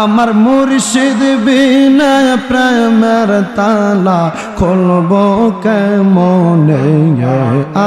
আমার মুর্শিদ বিনা প্রেমের তালা খুলব কেমনে?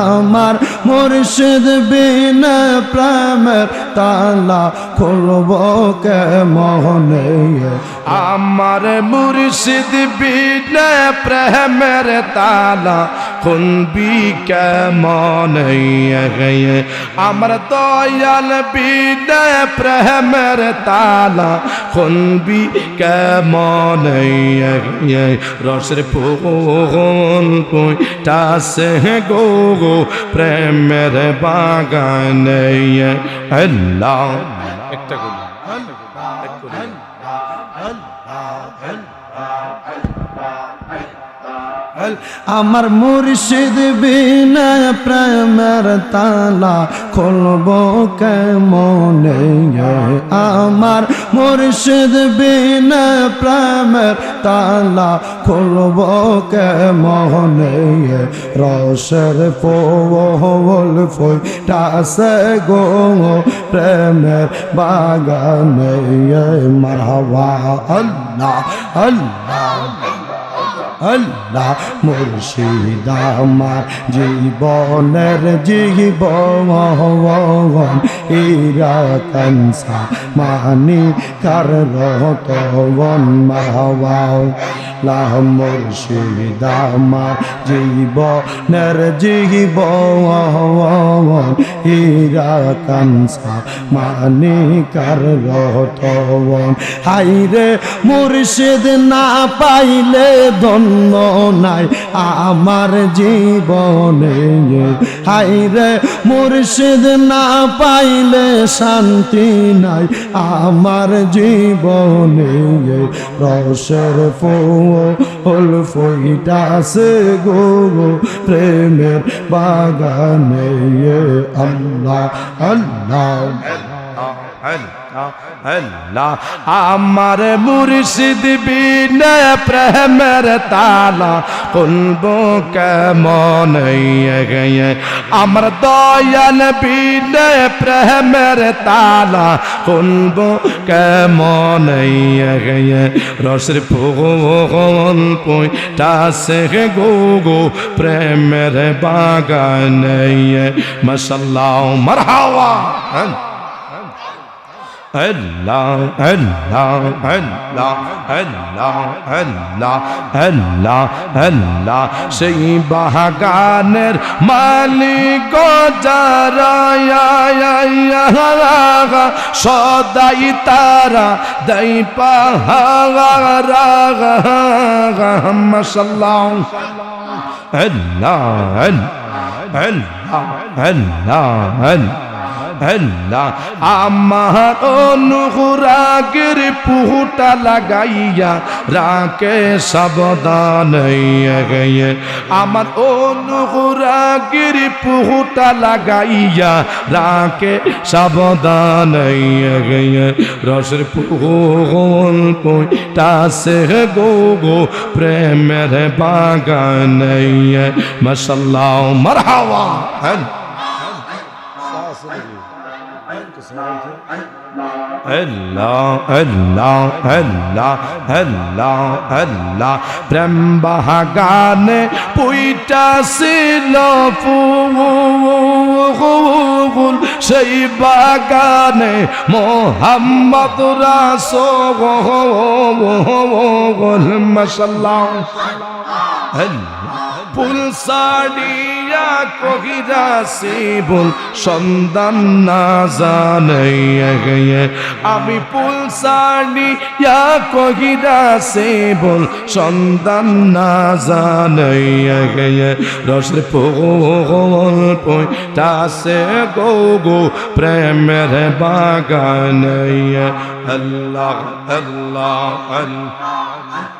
আমার মুর্শিদ বিনা প্রেমের তালা খুলব কেমনে? আমার মুর্শিদ বিনে প্রেমের তালা খুনবি কেমন? আমার দয়াল বিনে প্রেমের তালা খুনবি কেমন রসের ফুল পুইটাসে গো গো প্রেমের বাগান আল্লাহ। একটা গুলি আমার মুর্শিদ বিনা প্রেমের তালা খুলব কেমনে আমার মুর্শিদ বিনা প্রেমের তালা খুলব কেমনে রসের ফোল ফোটাসে গো প্রেমের বাগানে মারহাবা আল্লাহ আল্লাহ। আল্লাহ মুর্শিদ আমার জীবনের জীবন ইরা কনসা মানি কার রতবন মাহবাও লাহ মুর্শিদ আমার জীবনের জীবন ইরা কনসা মানি কার রতবন। হাইরে মুর্শিদ না পাইলে ধন্য নাই আমার জীবনে। হাইরে মুর্শিদ, না পাইলে শান্তি নাই আমার জীবনে। রসের ফুল ফইটাছে গো প্রেমের বাগানে। আল্লাহ আল্লাহ। আল্লাহ আমার মুর্শিদ বিনে প্রেমের তালা খুলব কেমন আমার দয়াল বিনে প্রেমের তালা খুলব কেমন রসের ফুল পুইটাসে গো গো প্রেমের বাগান mashallah মারহাওয়া Allah, Allah, Allah, Allah, Allah, Allah, Allah, সেই বাগানের মালিক যারা সদাই তারা দাই পাহারা mashallah Allah, Allah, Allah, Allah, Allah. আল্লাহ আমার অনুরাগের পুহুটা লাগাইয়া রাকে সাবধান গিয়ে আমার অনুরাগের পুহুটা লাগাইয়া রাকে সাবধান গিয়ে রসের পুহুল পুইটাসে গো গো প্রেমের বাগান মশাল্লাহ মারহাওয়া হ্যাঁ আল্লাহ আল্লাহ আল্লাহ আল্লাহ আল্লাহ প্রেম বাগানে পুইটা ছিল ফুল সেই বাগানে মোহাম্মদ রাসোল মশাল্লাহ ফুল সাড়িয়া কহিরা বল সন্ধান না জানাইয়া গিয়ে আমি পুল সাড়িয়া কহিরা বল সন্ধান না জানাইয়া গিয়ে রসের পোল পইটাসে গো গো প্রেমের বাগান আল্লাহ আল্লাহ আল্লাহ।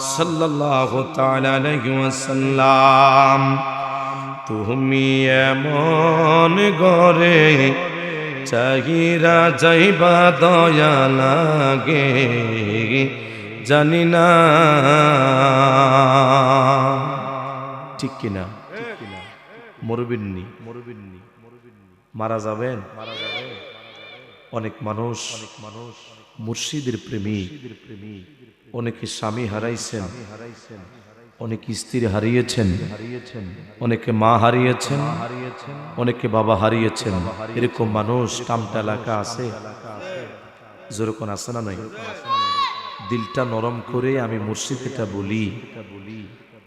সাল্লাল্লাহু তাআলা আলাইহি ওয়াসাল্লাম, তুমি এমন গরে চাহিরা যাইবা দয়া লাগে, জানি না। ঠিক কিনা? মরবিননি। মরবিননি। মারা যাবেন? অনেক মানুষ অনেক মানুষ মুর্শিদের প্রেমী অনেকে স্বামী হারাইছেন অনেক স্ত্রী হারিয়েছেন হারিয়েছেন। অনেকে মা হারিয়েছেন হারিয়েছেন। অনেকে বাবা হারিয়েছেন। এরকম মানুষ কামটা এলাকা আছে। যেরকম আছে না নাই? দিলটা নরম করে আমি মুর্শিদ বলি।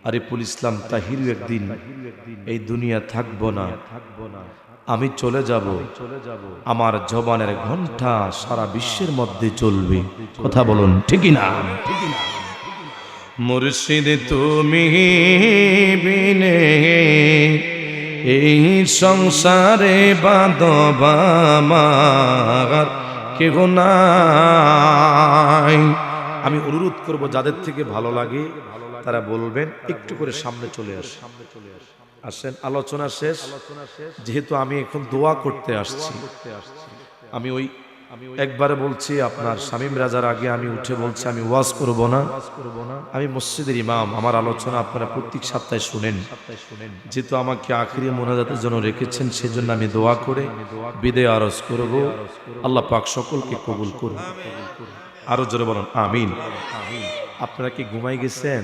আরিফুল ইসলাম তাহিরু একদিন এই দুনিয়া থাকব না। থাকব না। আমি চলে যাব। আমার জবানের ঘণ্টা সারা বিশ্বের মধ্যে চলবে। কথা বলুন ঠিকই না মুর্শিদ তুমি বিনে এই সংসারে বাদবার কেহ নাই। আমি অনুরোধ করব, যাদের থেকে ভালো লাগে, তারা বলবেন, একটু করে সামনে চলে আসে সামনে চলে আসে আসেন আলোচনা শেষ। যেহেতু আমি এখন দোয়া করতে আসছি। আমি ওই একবারে বলছি আপনার শামীম রাজার আগে আমি উঠে বলছি আমি ওয়াজ করব না। আমি মসজিদের ইমাম আমার আলোচনা আপনারা প্রত্যেক সপ্তাহে শুনেন। যেহেতু আমাকে আখিরি মোনাজাতের জন্য রেখেছেন সেজন্য আমি দোয়া করে বিদে আরজ করব। আল্লাহ পাক সকলকে কবুল করুন। আরও জোরে বলুন আমিন। আমিন। আপনারা কি ঘুমাই গেছেন?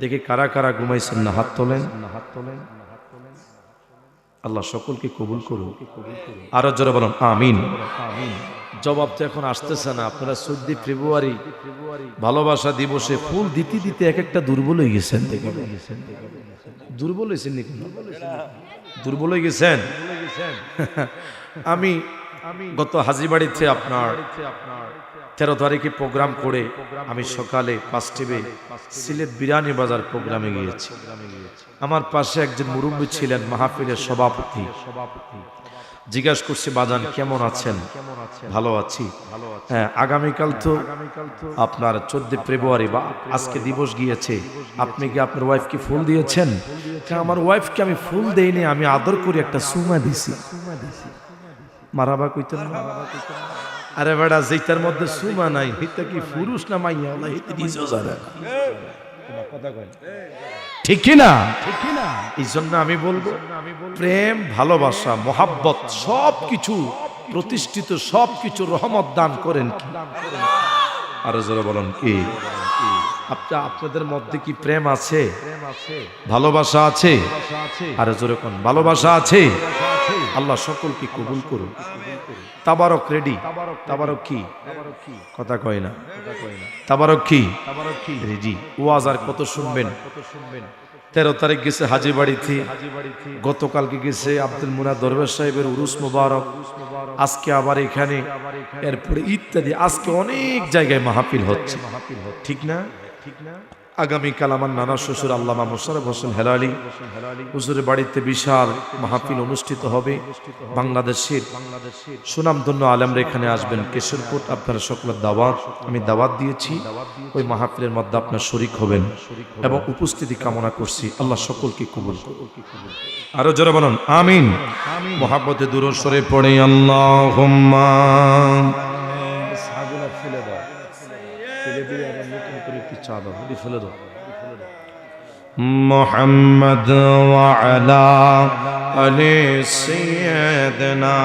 দেখে কারা কারা ঘুমাইছেন, না হাত তোলেন। না আল্লাহ সকলকে কবুল করুন। আরও জোরে বলুন, আমিন। জবাব তো এখন আসতেছে না। আপনারা চোদ্দ ফেব্রুয়ারি ভালোবাসা দিবসে ফুল দিতে দিতে এক একটা দুর্বল হয়ে গেছেন দুর্বল হয়েছেন নাকি? দুর্বল হয়ে গেছেন? আমি গত হাজিবাড়িতে আপনার তেরো তারিখে প্রোগ্রাম করে আমি সকালে পাঁচ টিভি সিলেট বিরানি বাজার প্রোগ্রামে গিয়েছি। আমার পাশে একজন মুরব্বী ছিলেন মাহফিলের সভাপতি। জিজ্ঞাসা করছি বাজান কেমন আছেন? ভালো আছি। হ্যাঁ আগামীকাল তো আপনার চোদ্দ ফেব্রুয়ারি বা আজকে দিবস গিয়েছে। আপনি কি আপনার ওয়াইফকে ফুল দিয়েছেন? হ্যাঁ, আমার ওয়াইফকে আমি ফুল দেইনি আমি আদর করে একটা সুমা দিছি। মারাবা কইতেন আরে বেড়া যেটার মধ্যে সুমা নাই হিতে কি পুরুষ না মাইয়া? ওলা হিতে নিজেও জানে। না। কথা কয় ঠিক কি না? এই জন্য আমি বলব প্রেম ভালোবাসা মোহাব্বত সব কিছু প্রতিষ্ঠিত সব কিছু রহমত দান করেন কি? আরও জোরে বলেন কি? আপনা- আপনাদের মধ্যে কি প্রেম আছে? ভালোবাসা আছে? আরও জোরে কোন ভালোবাসা আছে? আল্লাহ সকলকে কবুল করুন। তাবারক রেডি তাবারক কি? কথা কয় না। তাবারক কি? রেডি ওয়াজ আর কত শুনবেন? তেরো তারিখ গেছে হাজি বাড়িতে। গতকালকে গেছে আব্দুল মুনা দরবার সাহেবের উরুস মুবারক। আজকে আবার এখানে। এরপরে ইত্যাদি। আজকে অনেক জায়গায় মাহফিল হচ্ছে। ঠিক না ঠিক না? আগামীকাল আমার নানা শ্বশুর আল্লামা মোশারফ হোসেন হেলালি। হুজুরের বাড়িতে বিশাল মাহফিল অনুষ্ঠিত হবে। বাংলাদেশের সুনামধন্য আলমরা এখানে আসবেন। কেশরপুর আপনারা সকলের দাওয়াত আমি দাওয়াত দিয়েছি। ওই মাহফিলের মধ্যে আপনার শরিক হবেন এবং উপস্থিতি কামনা করছি। আল্লাহ সকলকে কবুল। আরও জোরে বলুন আমিন। মহাব্বতে দূর সরে পড়ে আল্লাহ করে একটু চা দাও এটি ফেলে দাও محمد وعلى آل سيدنا